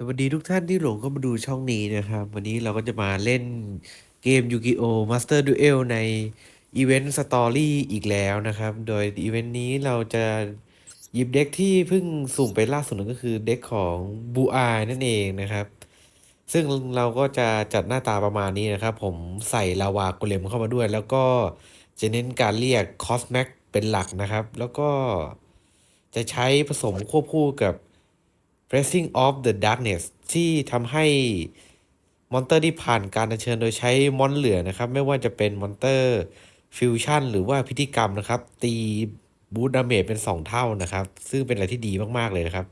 สวัสดีทุกท่านที่หลงเข้ามาดูช่องนี้นะครับ วันนี้เราก็จะมาเล่นเกม Yu-Gi-Oh! Master Duel ในอีเวนต์สตอรี่อีกแล้วนะครับ โดยอีเวนต์นี้เราจะหยิบเด็กที่เพิ่งสุ่มไปล่าสุดนั่นก็คือเด็กของบูอายนั่นเองนะครับ ซึ่งเราก็จะจัดหน้าตาประมาณนี้นะครับ ผมใส่ลาวาโกเลมเข้ามาด้วย แล้วก็จะเน้นการเรียกคอสแม็กเป็นหลักนะครับ แล้วก็จะใช้ผสมควบคู่กับ Pressing of the Darkness ที่ทำให้มอนเตอร์ที่ผ่านการอัญเชิญโดยใช้มอนเหลือนะครับ ไม่ว่าจะเป็นมอนเตอร์ฟิวชั่นหรือว่าพิธีกรรมนะครับ ตีบูทดาเมจเป็น 2 เท่านะครับ ซึ่งเป็นอะไรที่ดีมากๆเลยนะครับ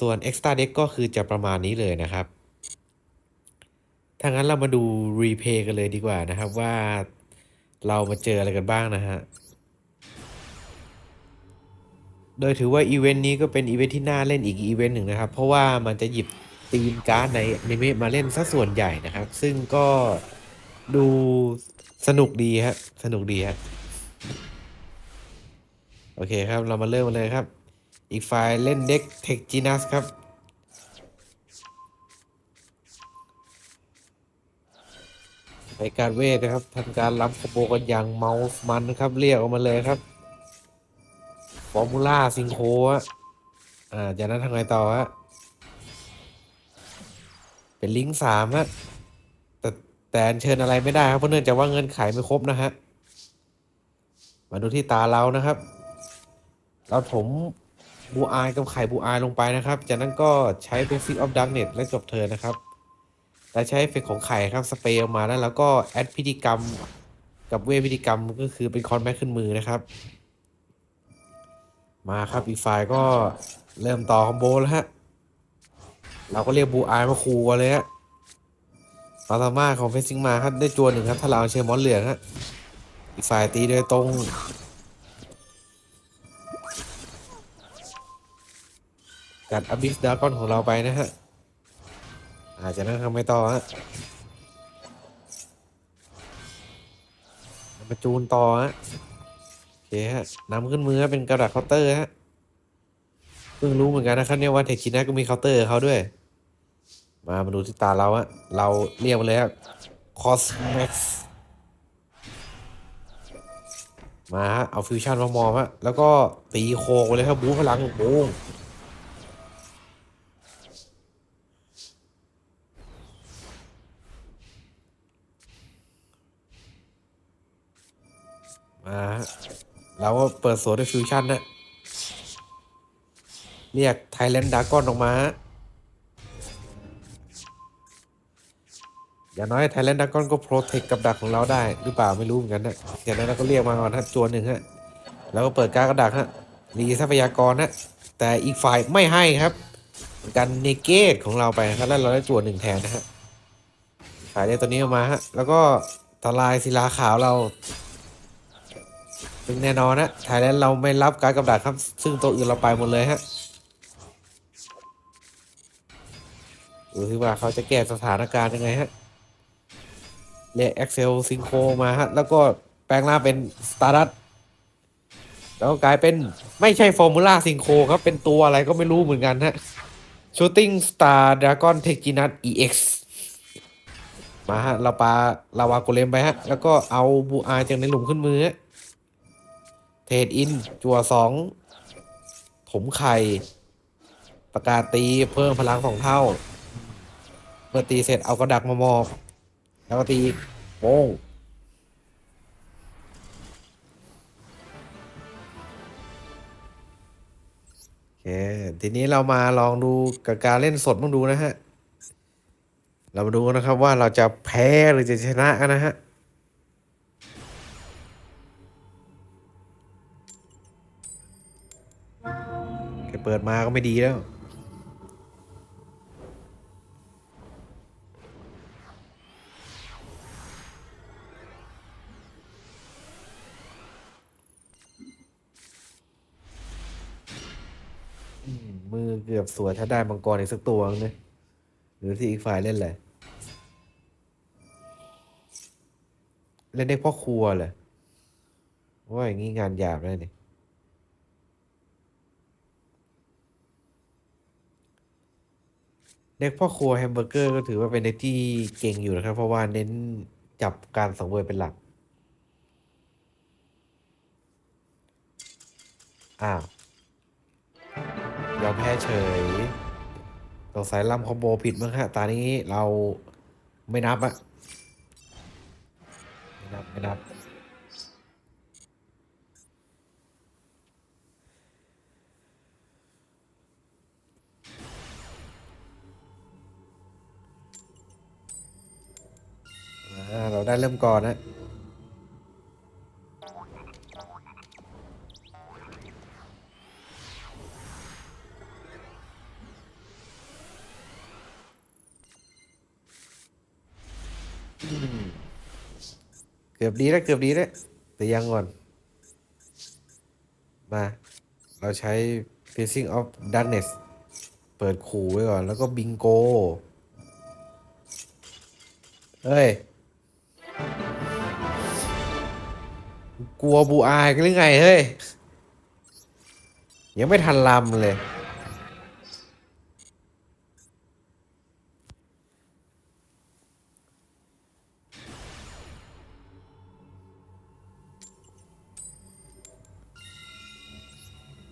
ส่วน Extra Deck ก็คือจะประมาณนี้เลยนะครับถ้างั้นเรามาดูรีเพย์กันเลยดีกว่านะครับว่าเรามาเจออะไรกันบ้างนะฮะ โดยถือว่าอีเวนต์นี้ก็เป็นอีเวนต์ที่น่าเล่นอีกอีเวนต์หนึ่งนะครับ เพราะว่ามันจะหยิบตีมการ์ดในอนิเมะมาเล่นซะส่วนใหญ่นะครับ ซึ่งก็ดูสนุกดีฮะสนุกดีฮะโอเคครับเรามาเริ่มกันเลยครับ อีกฝ่ายเล่นเด็กเทคจีนัสครับในการเวทนะครับทำการล้ำคอมโบกันอย่างเมาส์มันนะครับเรียกออกมาเลยครับ ฟอร์มูล่าซิงโครฮะอ่าจากนั้นทำไงต่อฮะเป็นลิงก์สามฮะแต่แต่เชิญอะไรไม่ได้ครับเพราะเนื่องจากว่าเงื่อนไขไม่ครบนะฮะมาดูที่ตาเรานะครับ เราถมบูอายกับไข่บูอายลงไปนะครับ จากนั้นก็ใช้เป็นฟิกออฟดักเน็ตและจบเทิร์นะครับและใช้เฟกของไข่ครับสเปรย์ออกมาแล้วแล้วก็แอดพิธีกรรมกับเวพิธีกรรมก็คือเป็นคอนแบ็คขึ้นมือนะครับ มาครับอีกฝ่ายก็เริ่มต่อคอมโบแล้วฮะ เราก็เรียกบูอายมาคูกันเลยฮะความสามารถของเฟซิงมาครับได้จวนหนึ่งครับถ้าเราเอาเชยร์มอนเหลืองฮะอีกฝ่ายตีโดยตรงกัดอบิสดากอนของเราไปนะฮะอาจจะนั่งทำไม่ต่อฮะมาจูนต่อฮะ เคฮะนำขึ้นมือเป็นกระดาษเคาน์เตอร์ฮะเพิ่งรู้เหมือนกันนะครับเนี่ยว่าเทคชินะก็มีเคาน์เตอร์เขาด้วย มามาดูที่ตาเราอะเราเรียกมาเลยครับ Cosmex มาฮะเอาฟิวชั่นมามอมฮะแล้วก็ตีโคกไปเลยครับบู๊พลังบูงมา เราก็เปิดโซนด้วยฟิวชั่นนะเรียกไทแลนด์ดากอนออกมา อย่างน้อยไทแลนด์ดากอนก็โปรเทคกับดักของเราได้ หรือเปล่าไม่รู้เหมือนกันนะอย่างนั้นเราก็เรียกมาก่อนฮะจวนหนึ่งฮะ แล้วก็เปิดการกระดักฮะรีทรัพยากรฮะ แต่อีกฝ่ายไม่ให้ครับกันเนเกตของเราไปครับแล้วเราได้จวนหนึ่งแทนนะฮะขายได้ตัวนี้ออกมาฮะ แล้วก็ทลายศิลาขาวเรา ซึ่งแน่นอนนะไทยแลนด์เราไม่รับการกับดักครับ ซึ่งตัวอื่นเราไปหมดเลยฮะดูที่ว่าเขาจะแก้สถานการณ์ยังไงฮะเรียก Excel Synchro มาฮะ แล้วก็แปลงร่างเป็น Stardust แล้วกลายเป็นไม่ใช่ Formula Synchro ครับ เป็นตัวอะไรก็ไม่รู้เหมือนกันฮะ Shooting Star Dragon t e c h i n u s EX มาฮะ เราปาลาวาโกเลมไปฮะ แล้วก็เอาบูอาจากในหลุมขึ้นมือฮะ ทรดอิน จัวสองถมไข่ ประกาศตีเพิ่มพลังสองเท่า เมื่อตีเสร็จเอากระดักมามอบแล้วก็ตีโป้งโอเคทีนี้เรามาลองดูกับการเล่นสดบ้างดูนะฮะ เรามาดูนนะครับว่าเราจะแพ้หรือจะชนะกันนะฮะ เปิดมาก็ไม่ดีแล้วมือเกือบสวยถ้าได้มังกรอีกสักตัวนึงหรือที่อีกฝ่ายเล่นแหละเล่นได้พ่อครัวเหรอว่าอย่างนี้งานหยาบเลยเนี่ย เด็กพ่อครัวแฮมเบอร์เกอร์ก็ถือว่าเป็นเด็กที่เก่งอยู่นะครับ เพราะว่าเน้นจับการสังเวยเป็นหลัก อ้าวยอมแพ้เฉยสงสัยลำคอมโบผิดมั้งฮะ ตานี้เราไม่นับอะไม่นับ ไม่นับ ได้เริ่มก่อนนะเกือบดีแล้วเกือบดีแล้วแต่ยังก่อน มา เราใช้ Facing of Darkness เปิดขู่ไว้ก่อน แล้วก็บิงโก เฮ้ย กลัวบูอายกันหรือไงเฮ้ย ยังไม่ทันลำเลย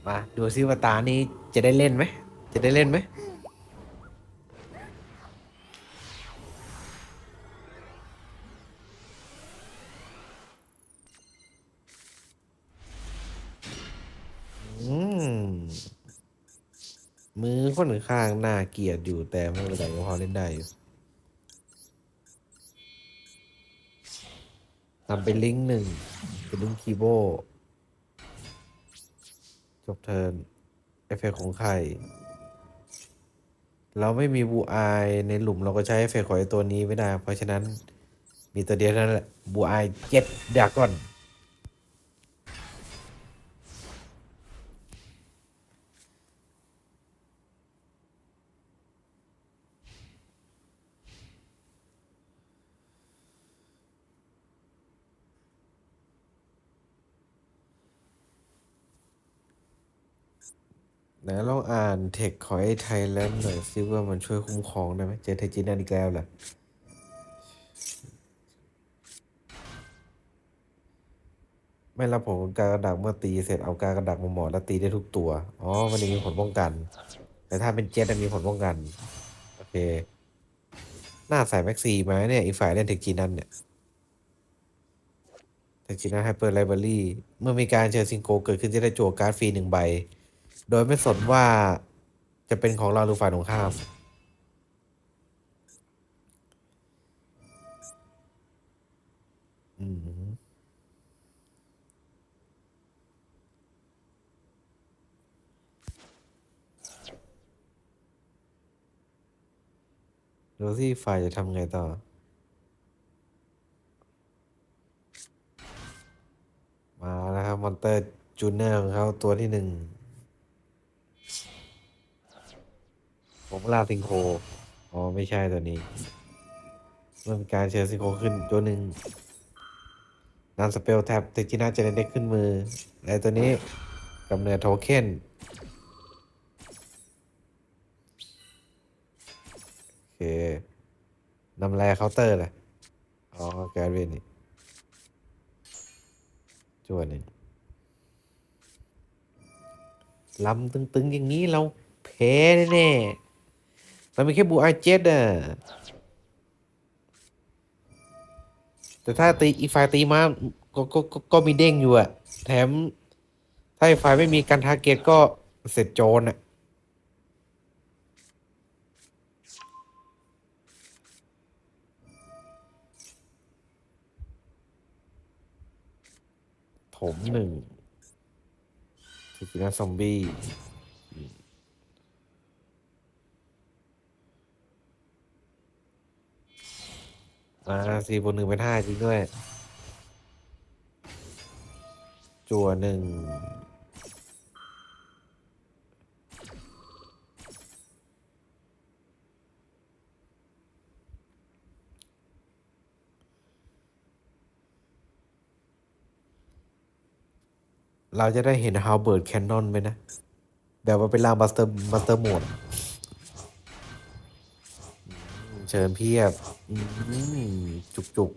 มา ดูซิว่าตานี้จะได้เล่นไหม จะได้เล่นไหม เกียดอยู่แต่ไม่เป็นไรก็พอเล่นได้อยู่ทำเป็นลิงก์หนึ่งเป็นลิงก์คีโบจบเทิร์นเอฟเฟกของใครเราไม่มีบูอายในหลุมเราก็ใช้เอฟเฟกของไอตัวนี้ไม่ได้ เพราะฉะนั้นมีตัวเดียวนั้นแหละบูอายเจ็ดดาก่อน ไหนลองอ่านเทคของไอ้ไทยแลนด์หน่อยซิว่ามันช่วยคุ้มครองได้ไหมเจอไทยจีนันอีกแล้วแหละไม่รับผลของการกระดักเมื่อตีเสร็จเอาการกระดักมาหมอแล้วตีได้ทุกตัว อ๋อ มันมีผลป้องกัน แต่ถ้าเป็นเจ็ตมีผลป้องกัน โอเค หน้าใส่แม็กซีไหมเนี่ย อีกฝ่ายเล่นเทคจีนั่นเนี่ยเทคจีนั่นไฮเปอร์ไลบรารีเมื่อมีการเชิญซิงโกเกิดขึ้นจะได้จั่วการ์ดฟรีหนึ่งใบ โดยไม่สนว่าจะเป็นของเราหรือฝ่ายตรงข้าม อืมดูที่ฝ่ายจะทำไงต่อ มาแล้วครับมอนเตอร์จูเนอร์ของเขาตัวที่หนึ่ง ผมลาซิงโคอ๋อ ไม่ใช่ตัวนี้ เมื่อการเชิญซิงโคขึ้นตัวหนึ่งนำสเปลแท็บเทจิน่าเจเนเด็กขึ้นมือและตัวนี้กำเนิดโทเค็นโอเคนำแรเคาน์เตอร์เลยอ๋อแกรเวนนี่จวนนึ่ลำตึงๆอย่างนี้เราแพ้แน่ๆ มันเป็นแค่บูอาเจ็ดอะแต่ถ้าตีอีกฝ่ายตีมาก็ก็ก็ก็มีเด้งอยู่อะแถม ถ้าอีกฝ่ายไม่มีการทาร์เก็ตก็เสร็จโจรอะถมหนึ่งสกินาซอมบี้ อ่าสี่บนหนึ่งเป็นห้าจริงด้วย จั่วหนึ่งเราจะได้เห็นฮาวเบิร์ดแคนนอนไหมนะ แบบว่าเป็นล่างบัสเตอร์บัสเตอร์โหมด เชิญเพียบจุกจุก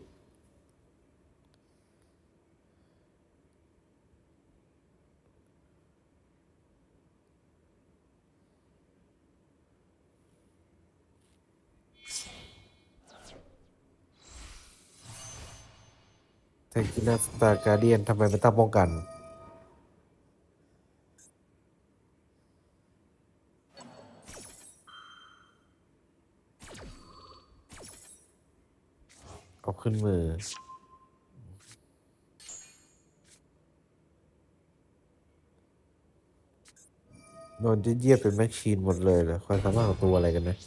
แทงกินัสตาการเดียนทำไมไม่ตั้งป้องกัน เอาขึ้นมือ โดนเยียบเป็นแมชชีนหมดเลยเหรอความสามารถของตัวอะไรกันนะ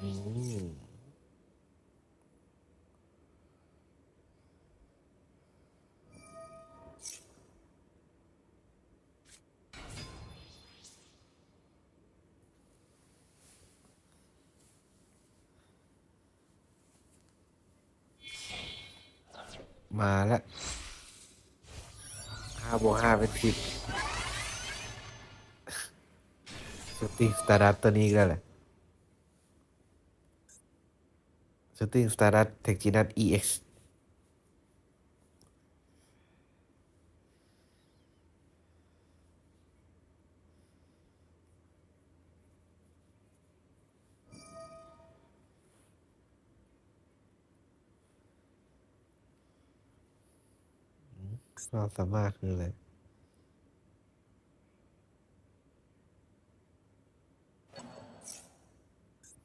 อืม มาแล้วห้าบวกห้าเป็นสิบสติงสตาร์ดัตตัวนี้ก็แหละสติงสตาร์ดัตเทคจินัท EX ความสามารถคืออะไร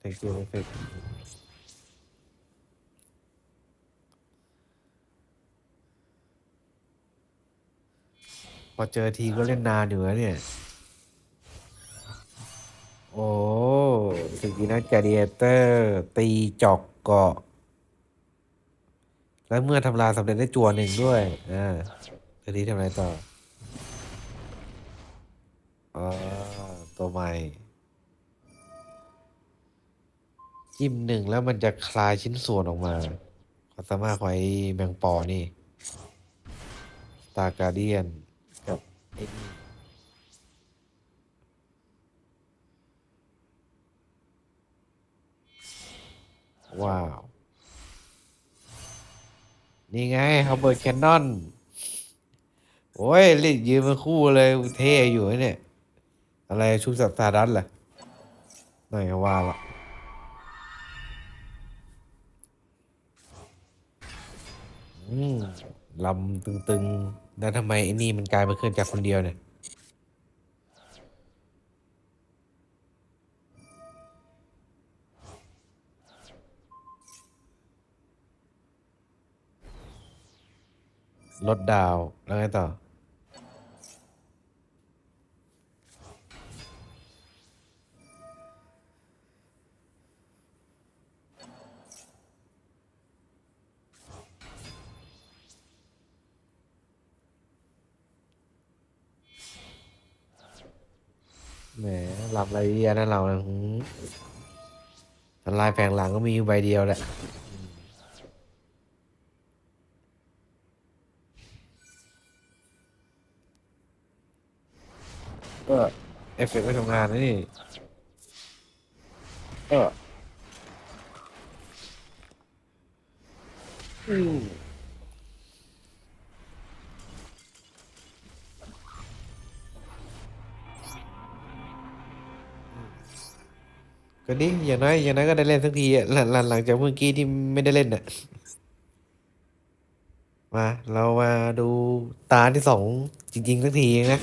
Thank you ไม่เป็นพอเจอทีก็เล่นนานอยู่นะเนี่ย โอ้สกินัทแกเดียเตอร์ ตีจอกเกาะ แล้วเมื่อทำลายสำเร็จได้จั่วหนึ่งด้วย อ่าทีนี้ทำอะไรต่ออ๋อตัวใหม่ จิ้มหนึ่งแล้วมันจะคลายชิ้นส่วนออกมาความสามารถของไอ้แมงปอนี่ตาการเดียนกับไอ้นี่ว้าว นี่ไงเขาเบิร์ d แคนนอนโอ้ยเล่นยืนมาคู่เลยเท่อยู่เนี่ย อะไรชุบสัตว์ตาดันล่ะไหน่อยว่าละอืมลำตึงๆ แล้วทำไมไอ้นี่มันกลายมาเคลื่อนจากคนเดียวเนี่ย ลดดาวแล้วไงต่อ แหมหลับไรเยอะนะเรานะหืมทลายแผงหลังก็มีอยู่ใบเดียวแหละ ฟเฟกต์ไม่ทำงานนะนี่ก็อืมก็ดีอย่างน้อยอย่างน้อยก็ได้เล่นสักทีอะหลังหลังหลังจากเมื่อกี้ที่ไม่ได้เล่นน่ะ มา เรามาดูตาที่สองจริง ๆ สักทีนะ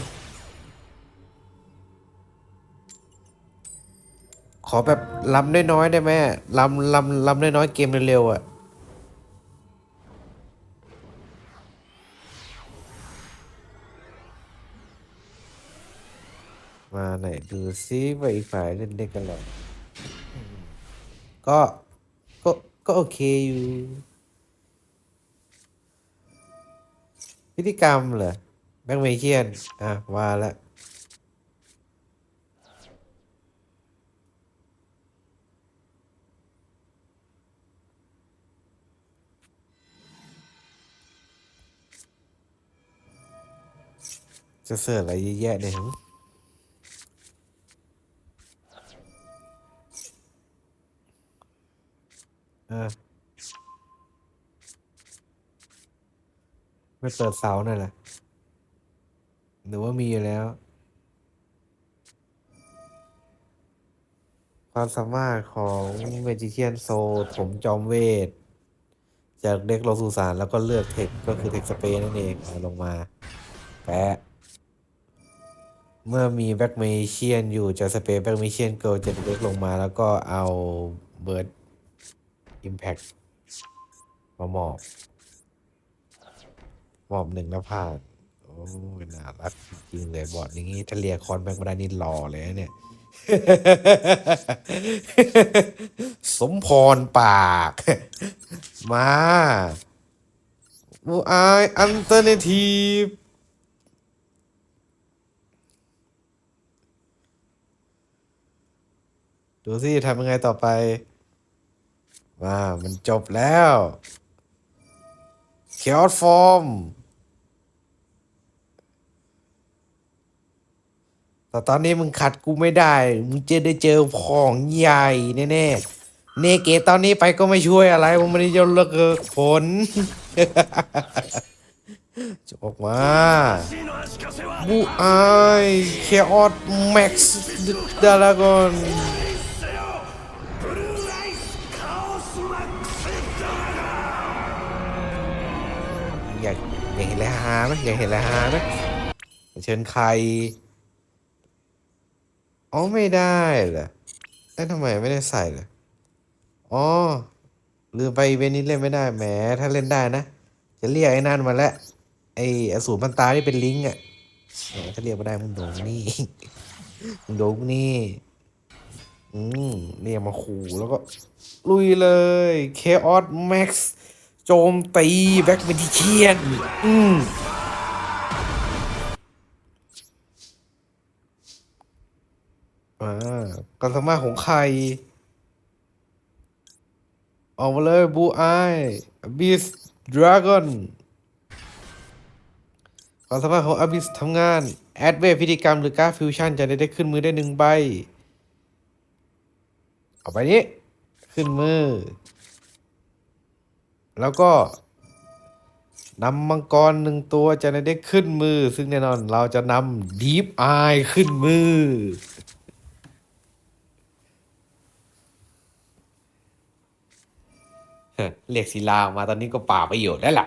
ขอแบบลำน้อยๆได้ไหมลำลำลำน้อยๆเกมเร็วๆอะมาไหนดูซิว่าอีกฝ่ายเล่นได้กันหรอก็ก็ก็โอเคอยู่พิธีกรรมเหรอแบงค์เมเชียน อะว่าละ จะเสิร์ชอะไรเยอะแยะเนี่ยหึเออไม่เปิดเสาหน่อยล่ะหรือว่ามีอยู่แล้ว ความสามารถของเมจิเชียนโซผมจอมเวท จากเด็กลงสู่สารแล้วก็เลือกเทคก็คือเทคสเปนนั่นเองลงมา แปะ เมื่อมีแบ็กเมเชียนอยู่จะสเปรย์แบ็กเมเชียนเกิลจะเล็กลงมาแล้วก็เอาเบิร์ดอิมแพ t มาหมอบหมอบหนึ่งแล้วผ่าน โอ้ยน่ารักจริงเลยบอดอย่างงี้ถ้าเรียคอนแบงค์มาได้นี่หล่อเลยเนี่ย สมพรปาก มาบูอายอันเทอร์เนทีฟ ดูสิทำยังไงต่อไปว่ามันจบแล้วเคียร์ฟอร์มแต่ตอนนี้มึงขัดกูไม่ได้ มึงจะได้เจอของใหญ่แน่ๆเนเกตตอนนี้ไปก็ไม่ช่วยอะไรมึงไม่ได้ยนเลิกผลจะออกมาบูไอเคออสแม็กซ์ดารากอน อยากเห็นอะไรฮาไหมอยากเห็นอะไรฮาไหมเชิญใครอ๋อไม่ได้เหรอเอ้ยทำไมไม่ได้ใส่เลยอ๋อลืมไปเวนต์นี้เล่นไม่ได้แหมถ้าเล่นได้นะ จะเรียกไอ้นั่นมาแล้วไอ้อสูรพันตาที่เป็นลิงอะแหมถ้าเรียกไม่ได้มึงโดนนี่มึงโดนนี่อืมเรียกมาขู่แล้วก็ ลุยเลย Chaos Max โจมตีแบ็กเมดิเชียนอืมอ่าการสามารถของใคร ออกมาเลยบูไอบิสดราก้อนความสามารถของอบิสทำงาน แอดเวทพิธีกรรมหรือการฟิวชั่นจะได้ได้ขึ้นมือได้หนึ่งใบ เอาไปนี้ ขึ้นมือ แล้วก็นำมังกรหนึ่งตัวจะได้ขึ้นมือ ซึ่งแน่นอนเราจะนำดีฟอายขึ้นมือ เรียกศิลามาตอนนี้ก็ป่าประโยชน์แล้วล่ะ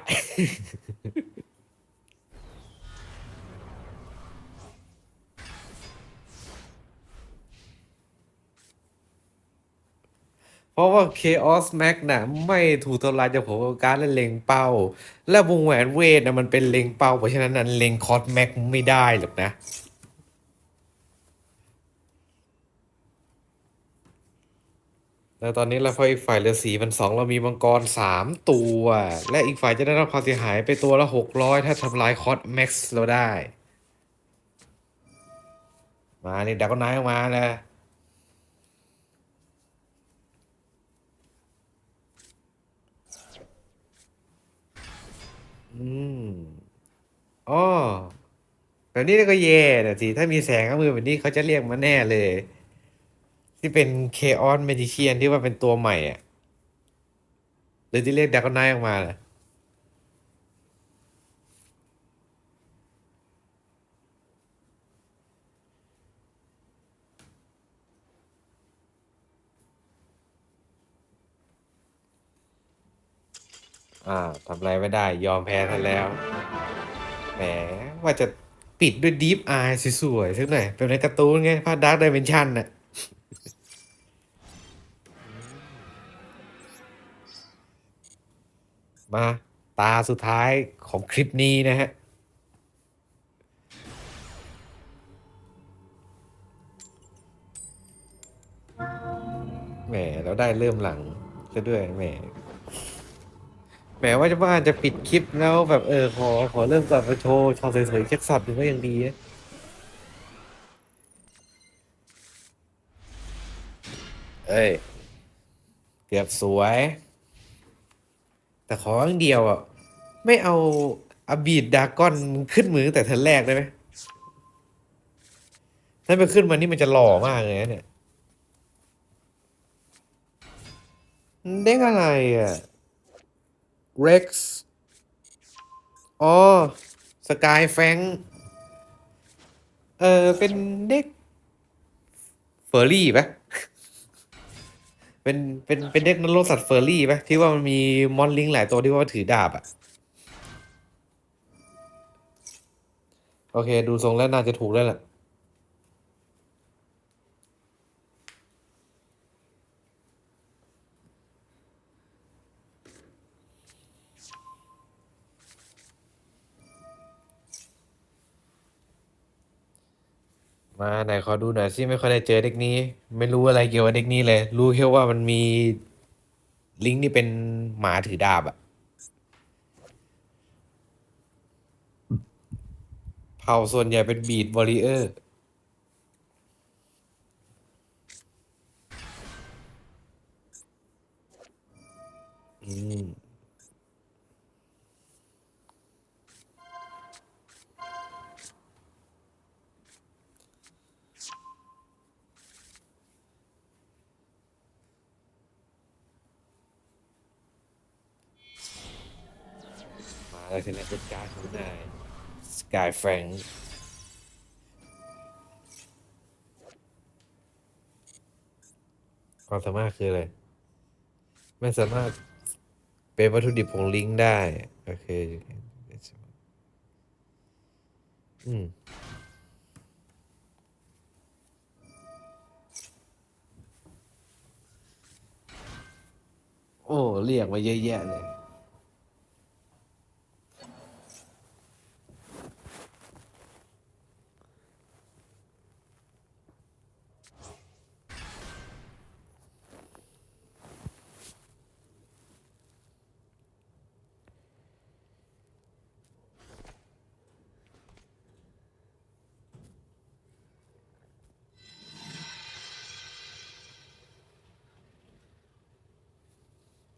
เพราะว่า Chaos Max น่ะไม่ถูกทำลายจากผมกับการเล่นเล็งเป้า และวงแหวนเวทนะมันเป็นเล็งเป้า เพราะฉะนั้นนั้นเล็งคอสแม็กไม่ได้หรอกนะ แล้วตอนนี้เราพออีกฝ่ายเหลือสี่พันสองเรามีมังกรสามตัว และอีกฝ่ายจะได้รับความเสียหายไปตัวละหกร้อยถ้าทำลายคอสแม็กซ์เราได้ มานี่ดักก็นายออกมาเล อืมอ๋อแบบนี้ก็แย่นะสิ ถ้ามีแสงอ้ามือแบบนี้เขาจะเรียกมาแน่เลย ที่เป็นเคออนเมดิเชียนที่ว่าเป็นตัวใหม่อะหรือที่เรียกด a ก o n นออกมาล่ะ อ่าทำอะไรไม่ได้ยอมแพ้ท่านแล้ว แหม ว่าจะปิดด้วย Deep Eye สวยๆสักหน่อยเป็นในการ์ตูนไงภาค Dark Dimension น่ะมาตาสุดท้ายของคลิปนี้นะฮะ แหมเราได้เริ่มหลังซะด้วยแหม แหมว่าจะว่าจะปิดคลิปแล้วแบบเออขอขอเริ่มก่อนมาโชว์ชอสวยๆเช็คสัตว์ดูก็ยังดีนะเอ้ยเกือบสวย แต่ขออย่างเดียวอะ ไม่เอาอาบีดดากอนขึ้นมือแต่เทิร์นแรกได้ไหมถ้าไปขึ้นมานี่มันจะหล่อมากเลยนะเนี่ย เด็กอะไรอะ Rex อ๋อสกายแฟงเออเป็นเด็กเฟอร์รี่ปะเป็นเป็นเป็นเด็กนักสัตว์เฟอร์รี่ปะที่ว่ามันมีมอนลิงหลายตัวที่ว่าถือดาบอะโอเค ดูทรงแล้วน่าจะถูกแล้วแหละ มาไหนขอดูหน่อยสิไม่ค่อยได้เจอเด็กนี้ ไม่รู้อะไรเกี่ยวกับเด็กนี้เลย รู้แค่ว่ามันมีลิงก์นี่เป็นหมาถือดาบอะเผ่าส่วนใหญ่เป็นบีดวอริเออร์อืม มาแล้วทีนี้เป็นการดของนายสกายแฟรงความสามารถคืออะไร ไม่สามารถเป็นวัตถุดิบของลิงก์ได้ โอเค อืมโอ้ เรียกมาเยอะแยะเลย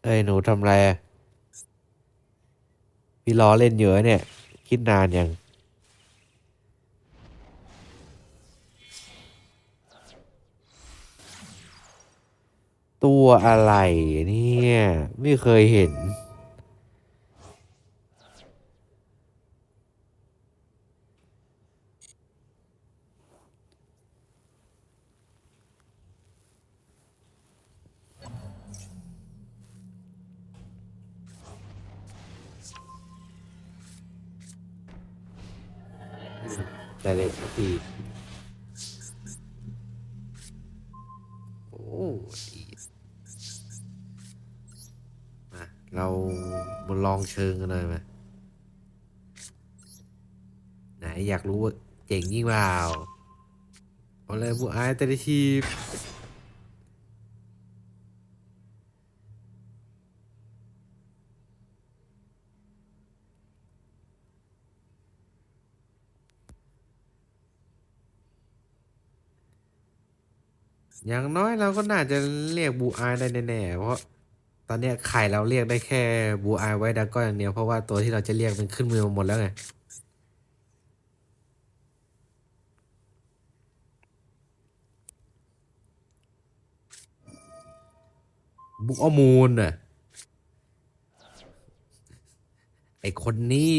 เอ้ยหนูทำไรอะพี่ล้อเล่นเยอะเนี่ย คิดนานยังตัวอะไรเนี่ย ไม่เคยเห็น แต่เล็กทีโอ้ดีมาเรามาลองเชิงกันเลยไหมไหนอยากรู้ว่าเจ๋งยิ่งเปล่าเอาเลยบุอายแต่ละที อย่างน้อยเราก็น่าจะเรียกบูอายได้แน่ๆ เพราะตอนเนี้ยไข่เราเรียกได้แค่บูอายไว้ดราก้อนอย่างเดียว เพราะว่าตัวที่เราจะเรียกมันขึ้นมือมาหมดแล้วไง บุกอมูลน่ะ ไอคนนี้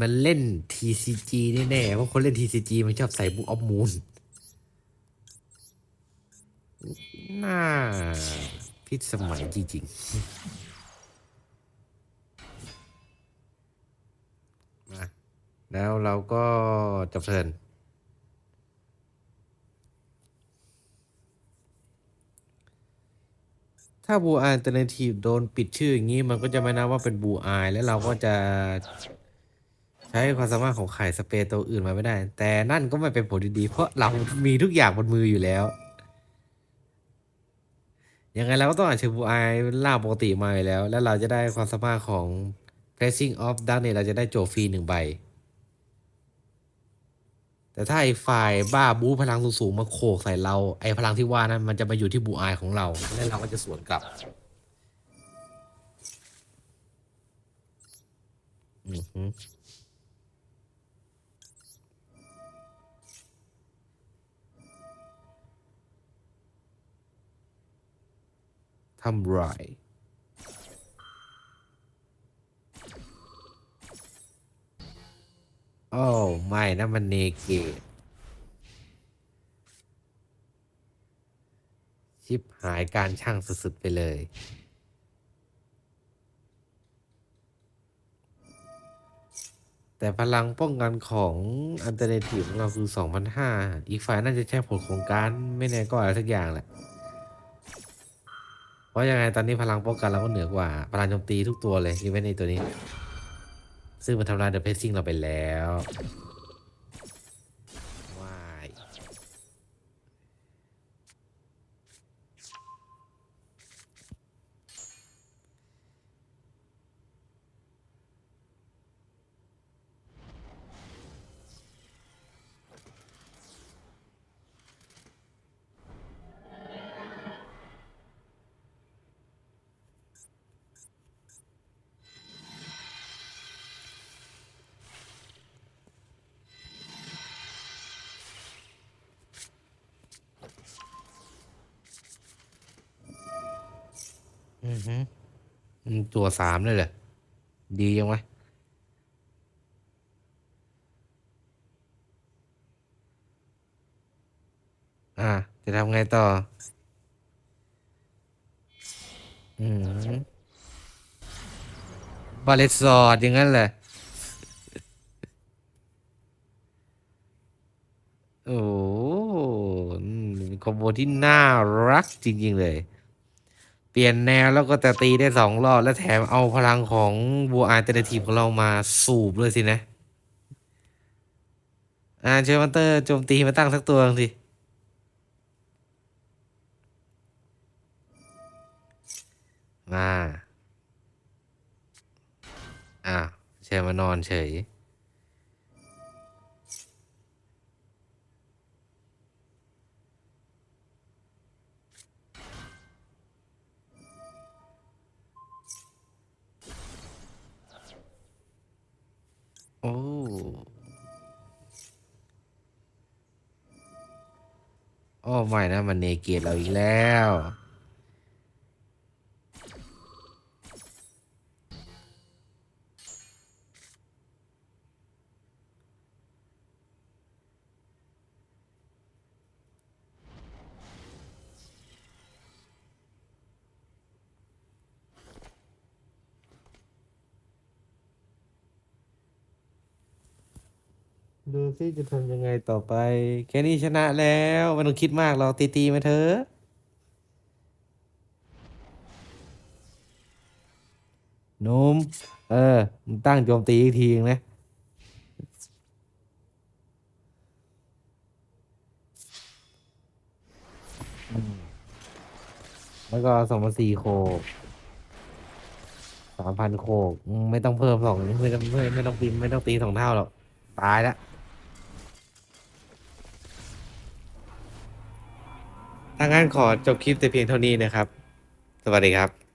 มันเล่น TCG แน่ๆ เพราะคนเล่น TCG มันชอบใส่บุกอมูล น่าพิสมัยจริงๆมาแล้วเราก็จบเทิร์นถ้าบูอายอัลเทอร์เนทีฟโดนปิดชื่ออย่างนี้มันก็จะไม่นับว่าเป็นบูอาย แล้วเราก็จะใช้ความสามารถของไข่สเปรย์ตัวอื่นมาไม่ได้ แต่นั่นก็ไม่เป็นผลดีๆเพราะเรามีทุกอย่างบนมืออยู่แล้ว ยังไงเราก็ต้องอ่านเชื่อบูไอล่าปกติมาอยู่แล้ว แล้วเราจะได้ความสามารถของ Pressing of Dark เนี่ยเราจะได้โจฟรีหนึ่งใบ แต่ถ้าไอ้ฝ่ายบ้าบูพลังสูงๆมาโขกใส่เรา ไอ้พลังที่ว่านั้นมันจะมาอยู่ที่บูไอของเรา แล้วเราก็จะสวนกลับอือ ทำไรโอ้ไม่นะมันเนเกตชิปหายการช่างสุดๆไปเลย แต่พลังป้องกันของอันเทอร์เนทีฟของเราคือ 2,500 อีกฝ่ายน่าจะใช้ผลของการไม่แน่ก็อะไรสักอย่างแหละ ราะยังไงตอนนี้พลังป้องกันเราก็เหนือกว่า พลังโจมตีทุกตัวเลยดิเวนต์ในตัวนี้ ซึ่งมันทำลายเดอะเพซซิ่งเราไปแล้ว อือฮึอืมตัวสามเลยเหรอดียังวะอะจะทำไงต่อ อืมบาเลตซอดอย่างนั้นแหละ โอ้โหอืมเป็นคอมโบที่น่ารักจริง ๆ เลย เปลี่ยนแนวแล้วก็แต่ตีได้สองรอบ และแถมเอาพลังของบัวอาร์เตอร์ทีฟของเรามาสูบเลยสินะ อ่าเชฟมันเตอร์โจมตีมาตั้งสักตัวหนึ่งสิมา อะเชฟมานอนเฉย อ้โอ้ไม่นะ มันเนเกตเราอีกแล้ว ดูสิจะทำยังไงต่อไป แค่นี้ชนะแล้วไม่ต้องคิดมากเราตีๆมาเถอะนุ่มเออมึงตั้งโจมตีอีกทีนึงนะ แล้วก็สองพันสี่โคกสามพันโคกไม่ต้องเพิ่มสองไม่ต้องไม่ไม่ต้องตีไม่ต้องตีสองเท่าหรอก ตายแล้ว ถ้างั้นขอจบคลิปแต่เพียงเท่านี้นะครับ สวัสดีครับ